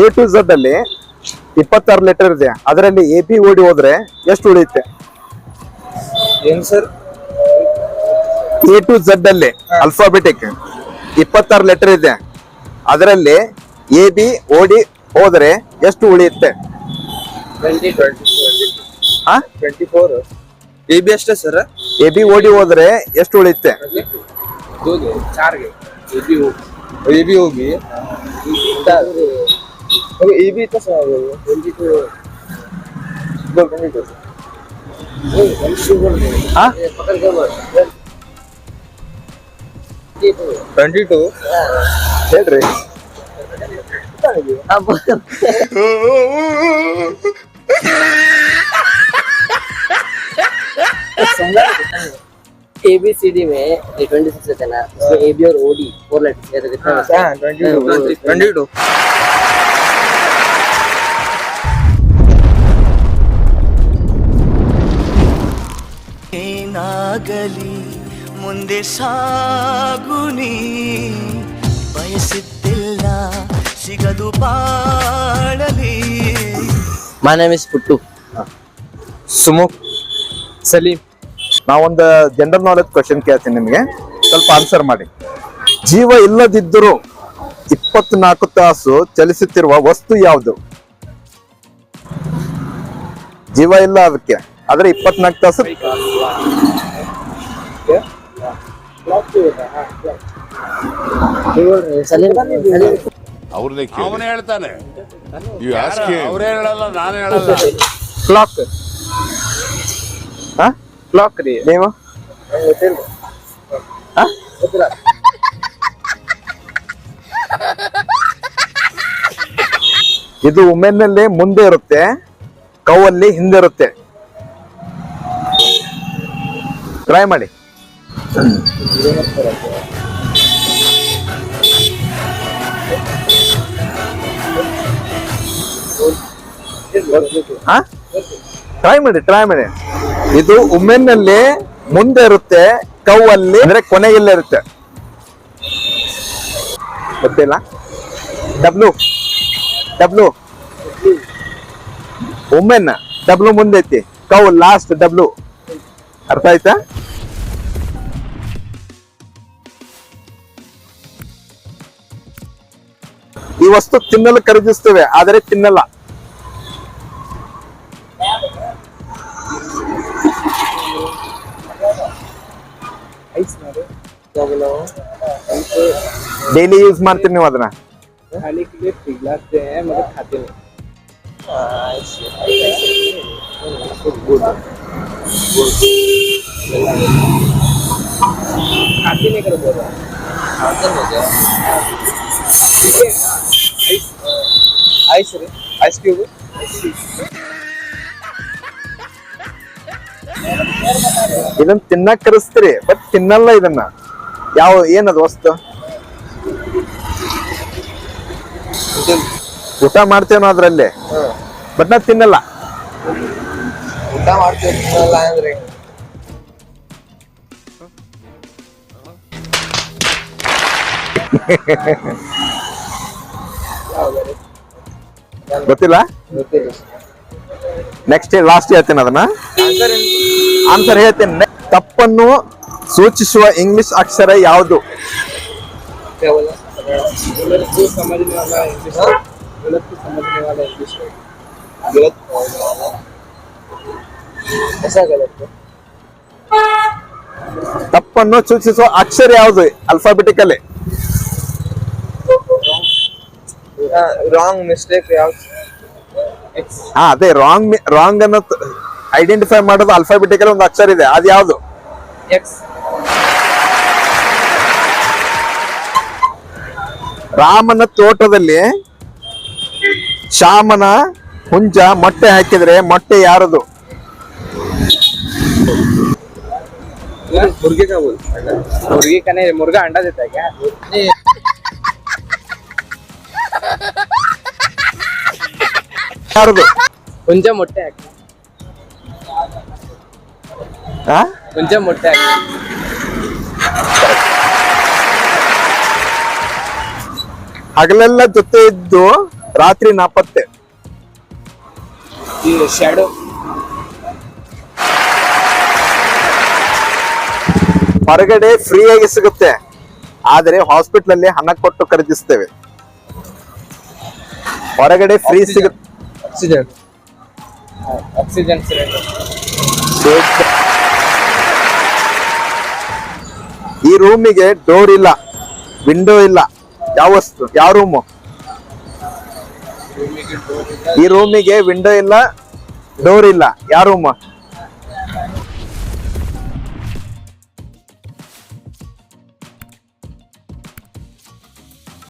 A to Z ಅಲ್ಲಿ ಇಪ್ಪತ್ತಾರು letter ಇದೆ. ಅದರಲ್ಲಿ ಎ ಪಿ ಓಡಿ ಹೋದ್ರೆ ಎಷ್ಟು ಉಳಿಯುತ್ತೆ? ಏನ್ ಸರ್? ಎ ಟು ಝಡ್ ಅಲ್ಲಿ ಅಲ್ಫಾಬೆಟಿಕ್ ಇಪ್ಪತ್ತಾರು ಲೆಟರ್ ಇದೆ. ಅದರಲ್ಲಿ ಎ ಬಿ ಓಡಿ ಹೋದ್ರೆ ಎಷ್ಟು ಉಳಿಯುತ್ತೆ? ಟ್ವೆಂಟಿ ಫೋರ್ ಎ ಬಿ ಅಷ್ಟೇ ಸರ್ ಎ ಬಿ ಓಡಿ ಹೋದ್ರೆ ಎಷ್ಟು ಉಳಿಯುತ್ತೆ? ಎ ಬಿ अब ये भी इतना समय हो जल्दी तो बोल रहे हो ट्वेंटी टू खेल रहे अब ए बी सी डी में ट्वेंटी सिक्स है ना उसमें ए बी और O D four letters twenty two ಏನಾಗಲಿ ಮುಂದೆ ಸಾಗುನಿ ಬಯಸಿದ್ದಿಲ್ಲ ಸಿಗದು ಬಾಳಲಿ. My name is Sumu Sumukh Salim ನಾವೊಂದು ಜನರಲ್ ನಾಲೆಜ್ ಕ್ವಶನ್ ಕೇಳ್ತೀನಿ ನಿಮಗೆ. ಸ್ವಲ್ಪ ಆನ್ಸರ್ ಮಾಡಿ. ಜೀವ ಇಲ್ಲದಿದ್ದರೂ ಇಪ್ಪತ್ನಾಲ್ಕು ತಾಸು ಚಲಿಸುತ್ತಿರುವ ವಸ್ತು ಯಾವುದು? ಜೀವ ಇಲ್ಲ ಅದಕ್ಕೆ. ಆದ್ರೆ ಇಪ್ಪತ್ನಾಲ್ಕು ತಾಸು Salim. ಅವ್ರನ್ನೇ ಅವನೇ ಹೇಳ್ತಾನೆ. ಇವ್ ಆಸ್ಕಿ ಅವ್ರೇ ಹೇಳಲ್ಲ ನಾನು ಹೇಳಲ್ಲ. ಕ್ಲಾಕ್ ಹಾ? ಕ್ಲಾಕ್ ರೀ. ನೀವು ಹಾ? ಇದು ಉಮೆನ್ನಲ್ಲಿ ಅಲ್ಲಿ ಮುಂದೆ ಇರುತ್ತೆ ಕೌಲ್ಲಿ ಹಿಂದೆ ಇರುತ್ತೆ. ಟ್ರೈ ಮಾಡಿ. ಟ್ರೈ ಮಾಡಿ ಟ್ರೈ ಮಾಡಿ. ಇದು ಉಮ್ಮೆನ್ನಲ್ಲಿ ಮುಂದೆ ಇರುತ್ತೆ, ಕೌವಲ್ಲಿ ಅಂದ್ರೆ ಕೊನೆಗೆಲ್ಲ ಇರುತ್ತೆ. ಗೊತ್ತಿಲ್ಲ? ಡಬ್ಲು ಡಬ್ಲು ವುಮೆನ್ ಡಬ್ಲು ಮುಂದೆ ಐತಿ. ಕೌ ಲಾಸ್ಟ್ ಡಬ್ಲು ಅರ್ಥ ಆಯ್ತಾ? ಈ ವಸ್ತು ತಿನ್ನಲು ಖರೀದಿಸ್ತೇವೆ ಆದರೆ ತಿನ್ನಲ್ಲ. ಡೈಲಿ ಯೂಸ್ ಮಾಡ್ತೀನಿ ನೀವು ಅದನ್ನ? खाने ಐಸ್ ರೀ ಐಸ್ ಕ್ಯೂಬ್. ಇದನ್ನ ತಿನ್ನಕ್ ಕರೆಸ್ತೀರಿ ಬಟ್ ತಿನ್ನಲ್ಲ ಇದನ್ನ. ಯಾವ ಏನದು ವಸ್ತು? ಊಟ ಮಾಡ್ತೇವೆ ನಾವು ಅದ್ರಲ್ಲಿ ಬಟ್ ನಾ ತಿನ್ನಲ್ಲ. ಊಟ ಮಾಡ್ತೇವೆ ತಿನ್ನಲ್ಲ ಗೊತ್ತಿಲ್ಲ? ನೆಕ್ಸ್ಟ್ ಲಾಸ್ಟ್ ಹೇಳ್ತೀನಿ ಅದನ್ನ. ಆನ್ಸರ್ ಹೇಳ್ತೇನೆ. ತಪ್ಪನ್ನು ಸೂಚಿಸುವ ಇಂಗ್ಲಿಷ್ ಅಕ್ಷರ ಯಾವುದು? ತಪ್ಪನ್ನು ಸೂಚಿಸುವ ಅಕ್ಷರ ಯಾವುದು? ಅಲ್ಫಾಬೆಟಿಕಲ್ಲಿ ರಾಂಗ್ ಮಿಸ್ಟೇಕ್ ಯಾವ್ದು ಅದೇ ರಾಂಗ್ ರಾಂಗ್ ಅನ್ನೋ ಐಡೆಂಟಿಫೈ ಮಾಡೋದು ಅಲ್ಫಾಬೆಟಿಕಲ್ ಒಂದು ಅಕ್ಷರ ಇದೆ. ಅದು ಯಾವುದು? ಎಕ್ಸ್ ರಾಮನ ತೋಟದಲ್ಲಿ ಶಾಮನ ಹುಂಜ ಮೊಟ್ಟೆ ಹಾಕಿದ್ರೆ ಮೊಟ್ಟೆ ಯಾರದು? ಮುರ್ಗಿ ಮುರ್ಗಿ ಕನೆ ಮುರ್ಗ ಅಂಡ ಜೊತೆಗೆ ಯಾರದು ಹುಂಜ ಮೊಟ್ಟೆ ಹಾಕಿ. ಆ? ಹುಂಜ ಮೊಟ್ಟೆ ಹಾಕಿ. ಹಗಲೆಲ್ಲ ಜೊತೆ ಇದ್ದು ರಾತ್ರಿ ನಾಪತ್ತೆ. ಶಾಡೋ ಹೊರಗಡೆ ಫ್ರೀ ಆಗಿ ಸಿಗುತ್ತೆ. ಆದರೆ ಹಾಸ್ಪಿಟಲ್ ಅಲ್ಲಿ ಹಣ ಕೊಟ್ಟು ಖರೀದಿಸ್ತೇವೆ. ಹೊರಗಡೆ ಫ್ರೀ ಸಿಗುತ್ತೆ. ಆಕ್ಸಿಜನ್ ಆಕ್ಸಿಜನ್ ಸಿಲಿಂಡರ್ ಈ ರೂಮಿಗೆ ಡೋರ್ ಇಲ್ಲ ವಿಂಡೋ ಇಲ್ಲ. ಯಾವ ವಸ್ತು ಯಾವ ರೂಮು ಈ ರೂಮಿಗೆ ವಿಂಡೋ ಇಲ್ಲ ಡೋರ್ ಇಲ್ಲ. ಯಾವ ರೂಮ್